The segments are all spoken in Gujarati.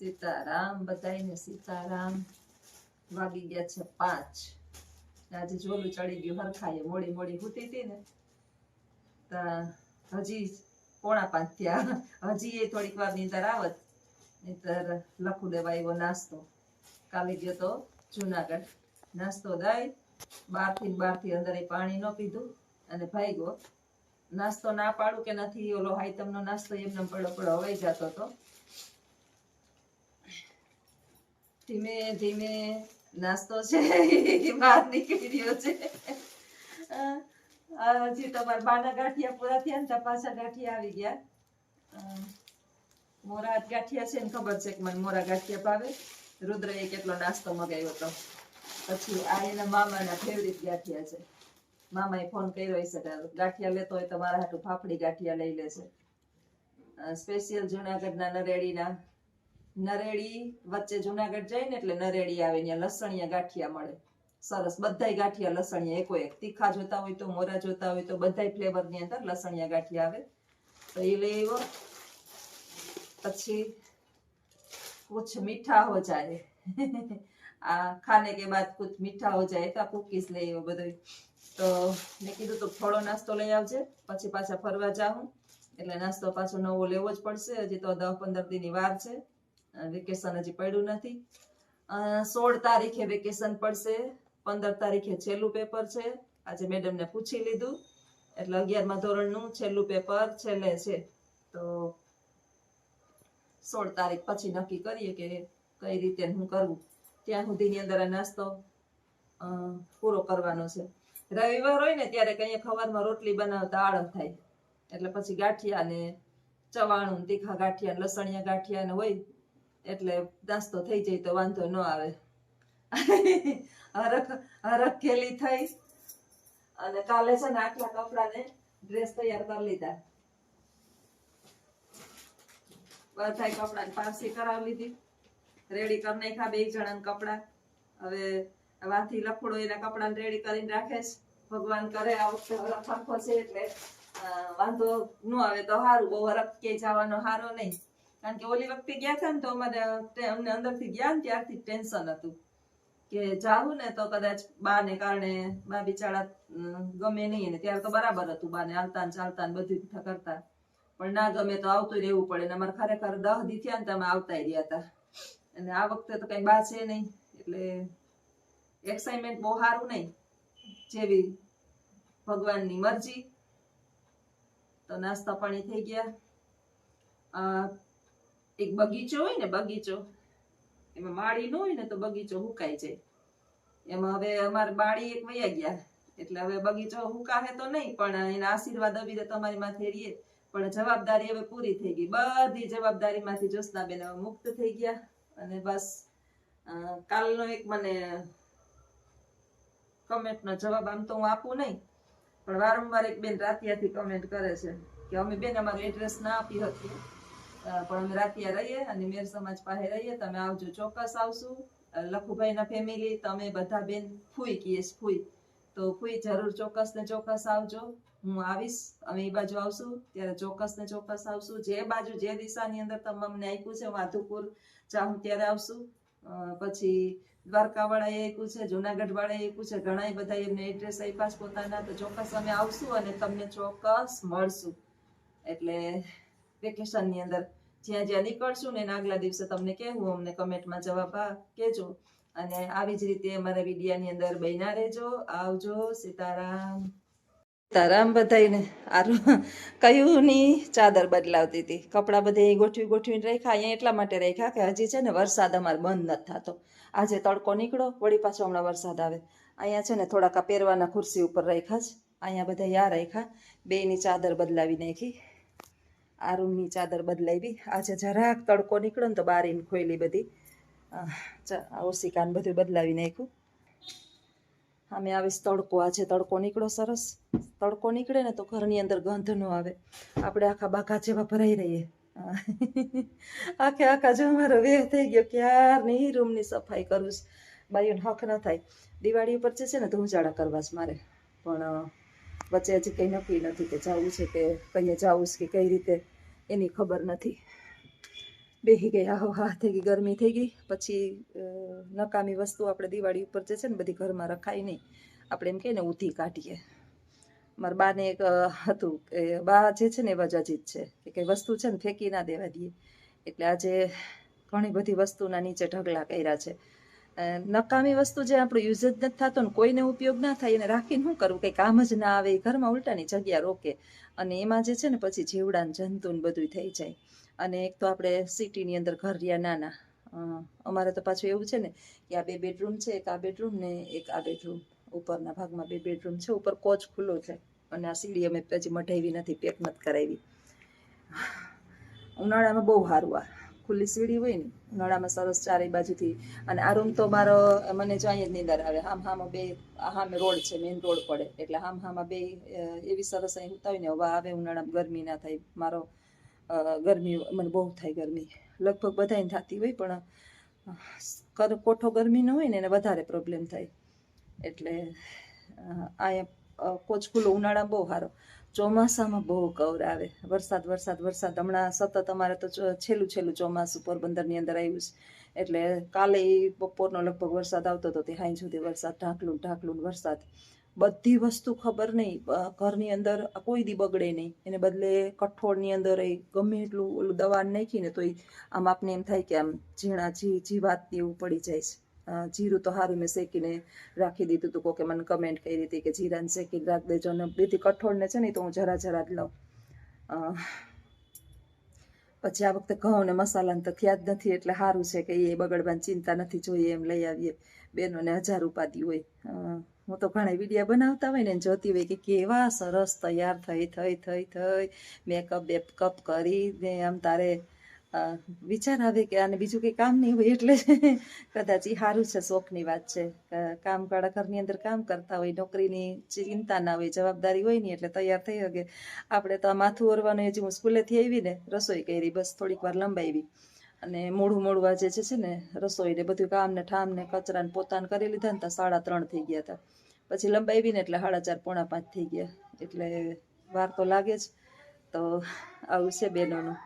સીતારામ બધાને સીતારામ. વાગી ગયા છે પાંચ. આજે જોલું ચડી ગયું હરખાએ મોડી મોડી હૂતી હતી ને. હજી પોણા પાંચ થયા. હજી એ થોડીક વારની આવત. નહીતર લખું દેવા એવો નાસ્તો. કાલે ગયો તો જુનાગઢ. નાસ્તો દાય બારથી બારથી અંદર એ પાણી ન પીધું. અને ભાગ્યો નાસ્તો ના પાડું કે નથી? ઓલો હાઈતમનો નાસ્તો એમને પડો પડો હવાઈ જતો હતો ધીમે ધીમે નાસ્તો છે એ બહાર નીકળી છે. હજી તમારા બાના ગાંઠિયા પૂરા થયા ને પાછા ગાંઠિયા આવી ગયા. મોરા ગાંઠિયા છે ને ખબર છે કે મને મોરા ગાંઠિયા ભાવે? રુદ્રએ કેટલો નાસ્તો મગાવ્યો હતો પછી આ એના મામાના ફેવરિટ ગાંઠિયા છે. મામાએ ફોન કર્યો હશે ગાંઠિયા લેતો હોય તો મારા હાટુ ફાફડી ગાંઠિયા લઈ લેશે સ્પેશિયલ જુનાગઢના નરેડીના નરેડી વચ્ચે જુનાગઢ જઈને એટલે નરેડી આવે ત્યાં લસણિયા ગાંઠિયા મળે. સરસ, બધાય ગાંઠિયા લસણિયા, એકો એક. તીખા જોતા હોય તો મોરા જોતા હોય તો બધાય ફ્લેવરની અંદર લસણિયા ગાંઠિયા આવે. તો એ લઈ આવ્યો પછી કુછ મીઠા હો જાય. આ ખાને કે બાદ કુછ મીઠા હો જાય તો કુકીઝ લઈ આવ્યો બધું તો મેં કીધું તો ફળો નાસ્તો લઈ આવજે, પછી પાછા ફરવા જાઉં. એટલે નાસ્તો પાછો નવો લેવો જ પડશે. હજી તો દસ પંદર દિનની વાર છે. વેકેશન હજી પડ્યું નથી. સોળ તારીખે વેકેશન પડશે. પંદર તારીખે છેલ્લું પેપર છે. આજે મેડમને પૂછી લીધું. એટલે અગિયારમાં ધોરણનું છેલ્લું પેપર છેલ્લે છે. તો સોળ તારીખ પછી નક્કી કરીએ કે કઈ રીતે હું કરવું. ત્યાં સુધીની અંદર આ નાસ્તો પૂરો કરવાનો છે. રવિવાર હોય ને ત્યારે કઈ ખવારમાં રોટલી બનાવતા આળસ થાય. એટલે પછી ગાંઠિયા ને ચવાણું તીખા ગાંઠિયા લસણિયા ગાંઠિયા ને હોય એટલે નાસ્તો થઈ જાય તો વાંધો ન આવે. હરખ હરખેલી થઈ. અને કાલે છે ને આટલા કપડાને ડ્રેસ તૈયાર કરી લીધા. બધા કપડાની પારસી કરાવી લીધી. રેડી કરી નાખ્યા બે જણાના કપડા. હવે વાથી લખડો એના કપડાને રેડી કરીને રાખે ભગવાન કરે આ વખતે હરખ છે એટલે વાંધો ન આવે તો સારું બહુ હરખ કે જવાનો સારો નહીં. કારણ કે ઓલી વખતે ગયા હતા ને તો અમારે અમને અંદરથી ગયા ને ત્યારથી ટેન્શન હતું. કે જાવું ને તો કદાચ બા ને કારણે બા બિચારા ગમે નહીં ને ત્યારે તો બરાબર હતું બાને હાલતા ને ચાલતા ને બધું કરતા. પણ ના ગમે તો આવતું રહેવું પડે ને અમારે ખરેખર દહ દી થયા ને તમે આવતા રહ્યા હતા. અને આ વખતે તો કઈ બા છે નહીં, એટલે એક્સાઇટમેન્ટ બહુ સારું નહીં, જેવી ભગવાનની મરજી. તો નાસ્તા પાણી થઈ ગયા. એક બગીચો હોય ને, બગીચો. એમાં માળી ન હોય ને તો બગીચો હુકાઈ જાય. એમાં હવે અમારે બાળી એક વયા ગયા. એટલે હવે બગીચો હુકાવે તો નહીં, પણ એના આશીર્વાદ આવી તમારી માથે રહીએ. પણ જવાબદારી હવે પૂરી થઈ ગઈ. બધી જવાબદારીમાંથી જ્યોત્સનાબેન હવે મુક્ત થઈ ગયા. અને બસ કાલનો એક મને કમેન્ટનો જવાબ આમ તો હું આપું નહીં, પણ વારંવાર એક બેન રાતિયાથી કમેન્ટ કરે છે કે અમે બેન અમારું એડ્રેસ ના આપી હતી. પણ અમે રાતિયા રહીએ અને મેર સમાજ પાસે રહીએ. તમે આવજો, ચોક્કસ આવશું. લખુભાઈ લખુભાઈના ફેમિલી તમે બધા બેન ફૂઈ કહીએ ફૂઈ. તો ફૂઈ જરૂર ચોક્કસ ને ચોક્કસ આવજો. હું આવીશ, અમે એ બાજુ આવશું. ત્યારે ચોક્કસ ને ચોક્કસ આવશું. જે બાજુ, જે દિશાની અંદર તમે અમને આપ્યું છે માધુપુર જાઉં ત્યારે આવશું. પછી દ્વારકા વાળા આપ્યું છે જુનાગઢ વાળાએ આપ્યું છે ઘણા બધા એમને એડ્રેસ આપ્યા છે પોતાના. તો ચોક્કસ અમે આવશું અને તમને ચોક્કસ મળશું. એટલે વેકેશનની અંદર. જ્યાં જ્યાં નીકળશું ને એના આગલા દિવસે તમને કહેવું, અમને કમેન્ટમાં જવાબ કહેજો. અને આવી જ રીતે અમારા વિડીયાની અંદર બન્યા રહેજો. આવજો સીતારામ. સીતારામ બધાને આરું, કયું ની ચાદર બદલાવતી હતી? કપડાં બધે ગોઠવી ગોઠવીને રાખ્યા? અહીંયા એટલા માટે રાખ્યા કે હજી છે ને વરસાદ અમારે બંધ નથી થતો. આજે તડકો નીકળો વળી પાછો હમણાં વરસાદ આવે. અહીંયા છે ને થોડાક પહેરવાના ખુરશી ઉપર રાખ્યા જ અહીંયા બધા યા રાખ્યા. બેયની ચાદર બદલાવી નાખી. આ રૂમની ચાદર બદલાવી. આજે જરાક તડકો નીકળ્યો ને તો બારીને ખોયલી બધી. ઓશિકાને બધું બદલાવી નાખ્યું. અમે આવીશ તડકો. આજે તડકો નીકળો સરસ. તડકો નીકળે ને તો ઘરની અંદર ગંધ ન આવે. આપણે આખા બાકા જેવા ભરાઈ રહીએ. આખે આખા જો અમારો વેહ થઈ ગયો. ક્યારની રૂમની સફાઈ કરું છું. બાઈઓને હક ન થાય. દિવાળી ઉપર જે છે ને ધૂંચાડા કરવા છે મારે. પણ વચ્ચે હજી કંઈ નક્કી નથી કે જવું છે કે કંઈ જવું છે કે કઈ રીતે, એની ખબર નથી. બેહી ગઈ આહો હા, થઈ ગઈ, ગરમી થઈ ગઈ. પછી નકામી વસ્તુ આપણે દિવાળી ઉપર જે છે ને બધી ઘરમાં રખાય નહીં. આપણે એમ કહીએ ને ઉધી કાઢીએ. મારા બાને એક હતું કે બા જે છે ને એવા જ છે કે કંઈ વસ્તુ છે ને ફેંકી ના દેવા દઈએ. એટલે આજે ઘણી બધી વસ્તુના નીચે ઢગલા કર્યા છે. નકામી વસ્તુ જે આપણું યુઝ જ નથી થતો ને કોઈને ઉપયોગ ના થાય એને રાખીને શું કરવું? કંઈ કામ જ ના આવે ઘરમાં ઉલટાની જગ્યા રોકે. અને એમાં જે છે ને પછી જીવડાને જંતુને જંતુ બધું થઈ જાય. અને એક તો આપણે સિટીની અંદર ઘર રહ્યા નાના. અમારે તો પાછું એવું છે ને કે આ બે બેડરૂમ છે, એક આ બેડરૂમ ને એક આ બેડરૂમ ઉપરના ભાગમાં બે બેડરૂમ છે, ઉપર કોચ ખુલ્લો છે. અને આ સીડી અમે પછી મઢાવી નથી, પેક નથી કરાવી. ઉનાળામાં બહુ સારું આ. ખુલ્લી સીડી હોય ને ઉનાળામાં સરસ ચારેય બાજુથી. અને આ રૂમ તો મારો, મને જો અહીંયા જ નીંદર આવે. હામ હામાં બે, હામે રોડ છે મેઇન રોડ પડે. એટલે હામ હામાં બે એવી સરસ અહીં ઉતા હોય ને હવા આવે, ઉનાળામાં ગરમી ના થાય. મારો ગરમી, મને બહુ થાય ગરમી. લગભગ બધાને થતી હોય, પણ કોઠો ગરમીનો હોય ને, એને વધારે પ્રોબ્લેમ થાય. એટલે અહીંયા કોચ ખુલ્લો ઉનાળામાં બહુ સારો. ચોમાસામાં બહુ કવર આવે. વરસાદ વરસાદ વરસાદ. હમણાં સતત અમારે તો છેલ્લું છેલ્લું ચોમાસું પોરબંદરની અંદર આવ્યું છે. એટલે કાલે બપોરનો લગભગ વરસાદ આવતો હતો. તે હાઈ સુધી વરસાદ, ઢાંકલું ઢાંકલું વરસાદ. બધી વસ્તુ ખબર નહીં. ઘરની અંદર કોઈ દી બગડે નહીં. એને બદલે કઠોળની અંદર એ ગમે એટલું ઓલું દવા નાખીને તો આમ આપને એમ થાય કે આમ ઝીણા જી જીવાતની એવું પડી જાય છે. જીરું તો સારું મેં શેકીને રાખી દીધું હતું કોકે મને કમેન્ટ કરી હતી કે, જીરાને શેકીને રાખ દેજો ને બેથી કઠોળને છે ને તો હું જરા જરા જ લઉં. પછી આ વખતે ઘઉં ને મસાલાને તો થયા જ નથી, એટલે સારું છે કે એ બગડવાની ચિંતા નથી, જોઈએ એમ લઈ આવીએ. બહેનોને હજાર ઉપાધિ હોય. હું તો ઘણા વિડીયા બનાવતા હોય ને જોતી હોય કે કેવા સરસ તૈયાર થઈ થઈ થઈ થઈ. મેકઅપ, બેકઅપ કરી ને આમ તારે વિચાર આવે કે આને બીજું કંઈ કામ નહીં હોય એટલે કદાચ એ સારું છે શોખની વાત છે. કામ કાળા ઘરની અંદર કામ કરતા હોય, નોકરીની ચિંતા ના હોય, જવાબદારી હોય નહીં એટલે તૈયાર થઈ શકે. આપણે તો માથું ઓરવાનું હજી હું સ્કૂલેથી આવી ને રસોઈ કરી, બસ થોડીક વાર લંબાવી. અને મોડું મોડું આજે છે ને રસોઈ ને બધું કામ ને ઠામ ને કચરા ને પોતાને કરી લીધા ને તો સાડા ત્રણ થઈ ગયા હતા. પછી લંબાવી ને એટલે સાડા ચાર પોણા પાંચ થઈ ગયા. એટલે વાર તો લાગે જ. તો આવું છે બેનોનું.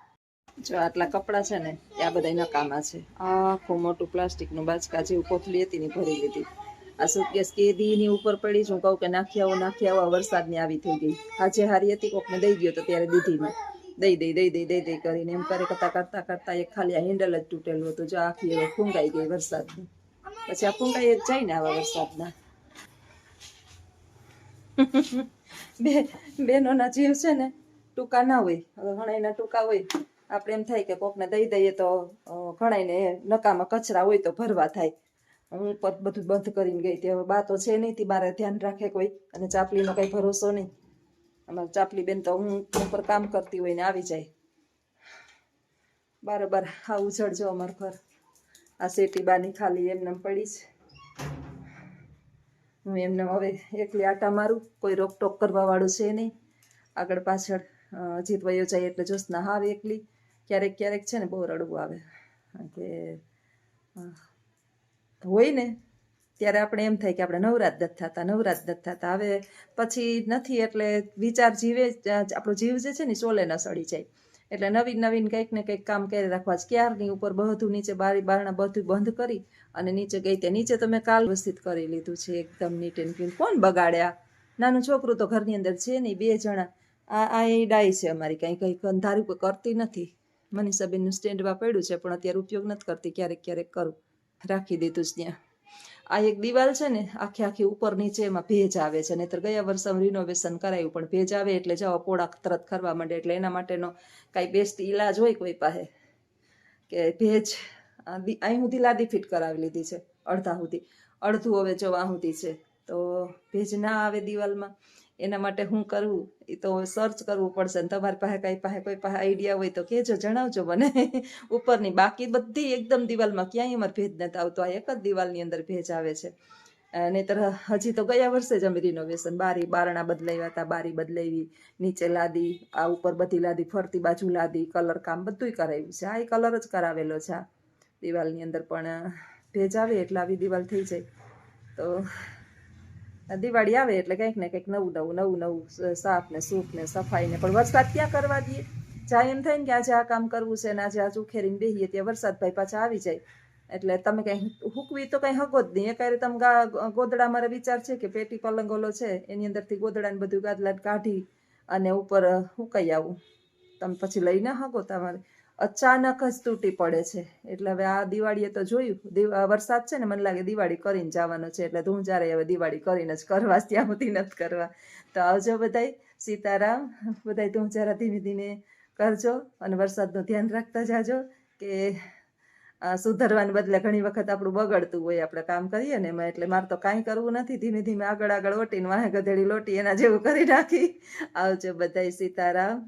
જો આટલા કપડાં છે ને, એ આ બધા નકામા છે. આખું મોટું પ્લાસ્ટિકનું બાચકા જેવું કોથળી હતી ને ભરી લીધી. આ સુટકેસ કેદીની ઉપર પડી છું. કહું કે નાખી આવો નાખી આવો વરસાદની આવી થઈ ગઈ. આજે હારી હતી કોકને દઈ ગયો તો ત્યારે દીધી મેં. દઈ દઈ દઈ દઈ દઈ દઈ કરીને એમ કરે કરતા કરતા કરતા એક ખાલી આ હેન્ડલ જ તૂટેલું હતું. જો આખી હવે ફૂંકાઈ ગઈ વરસાદની. પછી આ ફૂંકાઈ જ જાય ને આવા વરસાદના. બે, બેનોના જીવ છે ને, ટૂંકા ના હોય. હવે ઘણા એના ટૂંકા હોય. આપણે એમ થાય કે કોકને દઈ દઈએ તો ઘણાયને નકામાં કચરા હોય તો ભરવા થાય. હું બધું બંધ કરીને ગઈ તે હવે બા તો છે નહીં તી, મારે ધ્યાન રાખે કોઈ. અને ચાપલીનો કંઈ ભરોસો નહીં. અમારે ચાપલી બેન તો હું ઉપર કામ કરતી હોય ને આવી જાય. બરાબર, હા, ઉજળજો અમારું ઘર. આ શેટી બાની ખાલી એમને પડી છે. હું એમને હવે એકલી આટા મારું. કોઈ રોકટોક કરવાવાળું છે નહીં. આગળ પાછળ જીતવાયો વયો જાય એટલે જોશના હાવ એકલી. ક્યારેક ક્યારેક છે ને બહુ રડવું આવે. કે હોય ને, ત્યારે આપણે એમ થાય કે આપણે નવરાત દત્ત થતા, નવરાત દત્ત થતા. હવે પછી નથી એટલે વિચાર જીવે આપણો જીવ જે છે ને ચોલે ન સડી જાય. એટલે નવીન નવીન કંઈક ને કંઈક કામ કરી રાખવા જ. ક્યારની ઉપર બધું નીચે બારી, બારણા બધું બંધ કરી અને નીચે ગઈ તે નીચે તો મેં કાલ વ્યવસ્થિત કરી લીધું છે એકદમ નીટ એન્ડ ક્લીન કોણ બગાડ્યા? નાનું છોકરું તો ઘરની અંદર છે નહીં, બે જણા. આ આ એ ડાય છે અમારી, કંઈ કંઈ અંધારું કરતી નથી. મનીષાબેનનું સ્ટેન્ડમાં પડ્યું છે, પણ અત્યારે ઉપયોગ નથી કરતી, ક્યારેક ક્યારેક કરું. રાખી દીધું છે ત્યાં. આ એક દિવાલ છે ને, આખી આખી ઉપર નીચે એમાં ભેજ આવે છે, નહીતર ગયા વર્ષે રિનોવેશન કરાયું, પણ ભેજ આવે એટલે જાઓ પોળા તરત ખરવા માંડે, એટલે એના માટેનો કાંઈ બેસ્ટ ઈલાજ હોય કોઈ પાસે, કે ભેજ અહીં સુધી લાદી ફિટ કરાવી લીધી છે, અડધા સુધી. અડધું હવે જો સુધી છે, તો ભેજ ના આવે દિવાલમાં. એના માટે હું કરવું એ તો સર્ચ કરવું પડશે ને તમારી પાસે કાંઈ પાસે કોઈ પાસે આઈડિયા હોય તો કહેજો, જણાવજો મને. ઉપરની બાકી બધી એકદમ દિવાલમાં ક્યાંય અમારે ભેજ નથી આવતો. આ એક જ દિવાલની અંદર ભેજ આવે છે. નહીતર હજી તો ગયા વર્ષે જ અમે રિનોવેશન બારી, બારણા બદલાવ્યા હતા, બારી બદલાવી, નીચે લાદી, આ ઉપર બધી લાદી ફરતી, બાજુ લાદી કલર કામ બધુંય કરાવ્યું છે. આ કલર જ કરાવેલો છે. આ દિવાલની અંદર પણ ભેજ આવે એટલે આવી દિવાલ થઈ જાય. તો દિવાળી આવે એટલે કંઈક ને કંઈક નવું નવું નવું નવું સાફ ને સૂફ ને સફાઈ ને પણ વરસાદ ક્યાં કરવા દઈએ? જાય એમ થાય ને કે આજે આ કામ કરવું છે ને આજે આ ઉખેરીને બેહીએ ત્યાં વરસાદ ભાઈ પાછા આવી જાય. એટલે તમે કઈ હુકવી તો કઈ હગો જ નહીં. એ કાંઈ તમે ગોદડા મારા વિચાર છે કે પેટી પલંગોલો છે, એની અંદરથી ગોદડા ને બધું ગાદલા કાઢી અને ઉપર હુકાઈ આવું. તમે પછી લઈને હગો તમારે. અચાનક જ તૂટી પડે છે. એટલે હવે આ દિવાળીએ તો જોયું. વરસાદ છે ને, મને લાગે દિવાળી કરીને જવાનો છે. એટલે ધૂંચારે હવે દિવાળી કરીને જ કરવા, ત્યાં સુધી નથી કરવા. તો આવજો બધાય. સીતારામ, બધાય ધૂંચારા ધીમે ધીમે કરજો અને વરસાદનું ધ્યાન રાખતા જાજો કે સુધરવાને બદલે ઘણી વખત આપણું બગડતું હોય, આપણે કામ કરીએ ને એમાં એટલે મારે તો કાંઈ કરવું નથી. ધીમે ધીમે આગળ આગળ ઓટીને વાહે ગધેડી લોટી એના જેવું કરી નાખી. આવજો બધાય. સીતારામ.